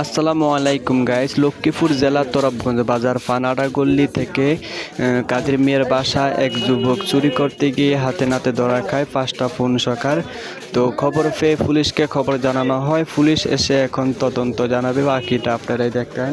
আসসালামু আলাইকুম গাইস লক্ষ্মীপুর জেলার তরফগঞ্জ বাজার ফানাডা গল্লি থেকে কাদের মিয়ার বাসা এক যুবক চুরি করতে গিয়ে হাতে নাতে ধরা খায় পাঁচটা ফোন সকার। তো খবর পেয়ে পুলিশকে খবর জানানো হয়। পুলিশ এসে এখন তদন্ত জানাবে। বাকিটা আপনারাই দেখেন।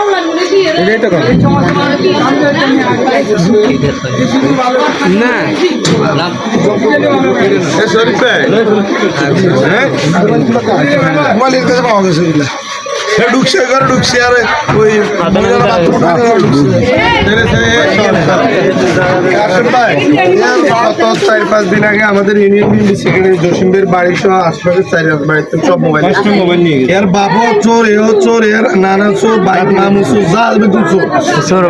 শরীফ মোবাইলের কাছে পাওয়া গেছে। ঢুকছে ঘরে ঢুকছে আর ওই গত চার পাঁচ দিন আগে আমাদের ইউনিয়ন সেক্রেটারি বাড়ির সহ আশপাশের চার বাড়িতে সব মোবাইল মোবাইল নিয়ে। এর চোর এও চোর এর নানা চোর বাইক মামু চোর। যা আসবে তুই চোর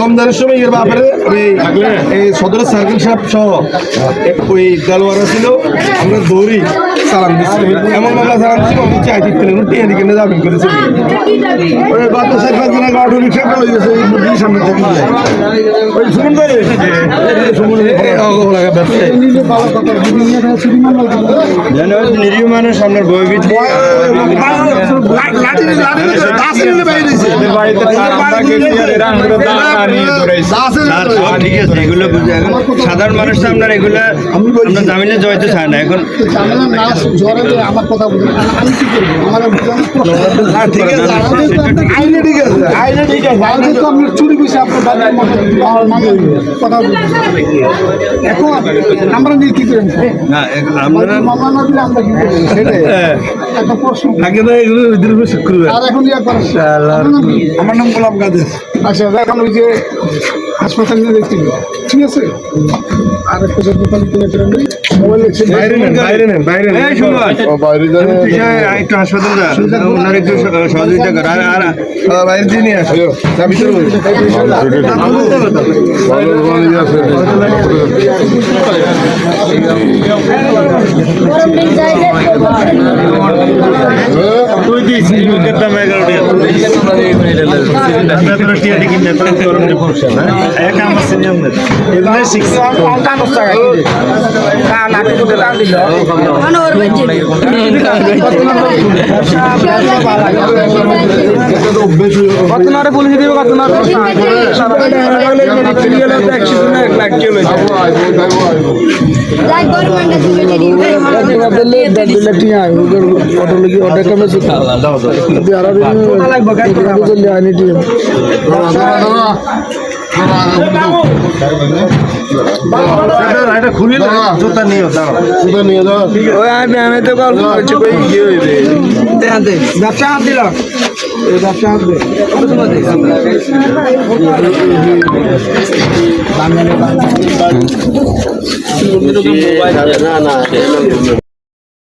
রমজানের সময় এর বাপের এই সদর সার্কেল সাহেব সহ ওই দেলওয়ারা ছিল আমরা দৌড়ি। সালাম দিচ্ছি। এমন মামলা সালাম দিচ্ছি আমি চাই দিতে নেই টিয়া দিকে নিয়ে যাবেন করেছে ওই গত চার পাঁচ দিন আগে অটো রিক্সা গেছে এই সামনে থেকে ওই সুমন ভাই? নিরীহ মানুষ আপনার বই সাধারণ মানুষ তো আপনার এগুলো জামিনে জয়তে চায় না। এখন আমার কথা বলি আমি কি করব? আমার ঠিক আছে আইনে ঠিক আছে। আইনে ঠিক আছে আইনে তো আপনার চুরি করেছে আপনার বাড়ির মানে কথা এখন আমরা নিয়ে কি করেন না আমরা মামলা না দিলে আমরা কি করব? সেটাই। একটা প্রশ্ন। আগে তো এগুলো দিন শুক্রবার। আর এখন ইয়া করেন আমার নাম গোলাম কাদের আচ্ছা এখন ওই যে হাসপাতাল নিয়ে দেখছি। ঠিক আছে? আর একটা দোকান কিনে ফেরেন মোবাইল বাইরে নেন বাইরে নেন বাইরে নেন। বাইরে যান একটু হাসপাতাল ওনার একটু সহযোগিতা কর। আর আর বাইরে দিয়ে নিয়ে আসো। ভিতরে তুই দিস। টাকা এক আমার সিনিয়র এমনি শিখছে যাই গভর্নমেন্টে তুমি এটা খুলি না জুতা নিয়ে দাও ব্যবসা হাত দিল ব্যবসা হাত দে না না